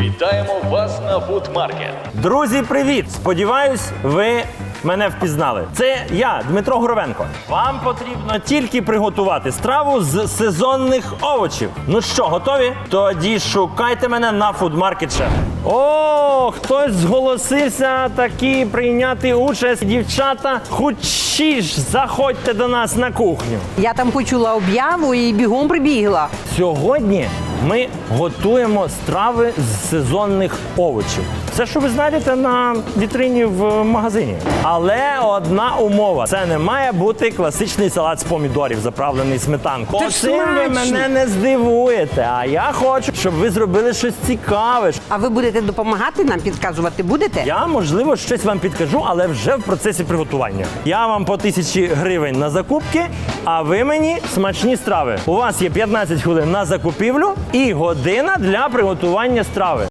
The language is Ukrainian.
Вітаємо вас на Фудмаркет. Друзі, привіт! Сподіваюсь, ви мене впізнали. Це я, Дмитро Горовенко. Вам потрібно тільки приготувати страву з сезонних овочів. Ну що, готові? Тоді шукайте мене на фудмаркет Шеф. О, хтось зголосився таки прийняти участь. Дівчата, хучі ж заходьте до нас на кухню. Я там почула об'яву і бігом прибігла. Сьогодні ми готуємо страви з сезонних овочів. Це, що ви знайдете на вітрині в магазині. Але одна умова: це не має бути класичний салат з помідорів, заправлений сметанкою. Оцим ви мене не здивуєте. А я хочу, щоб ви зробили щось цікаве. А ви будете допомагати нам підказувати? Будете? Я можливо щось вам підкажу, але вже в процесі приготування. Я вам по тисячі гривень на закупки, а ви мені смачні страви. У вас є 15 хвилин на закупівлю і година для приготування страви.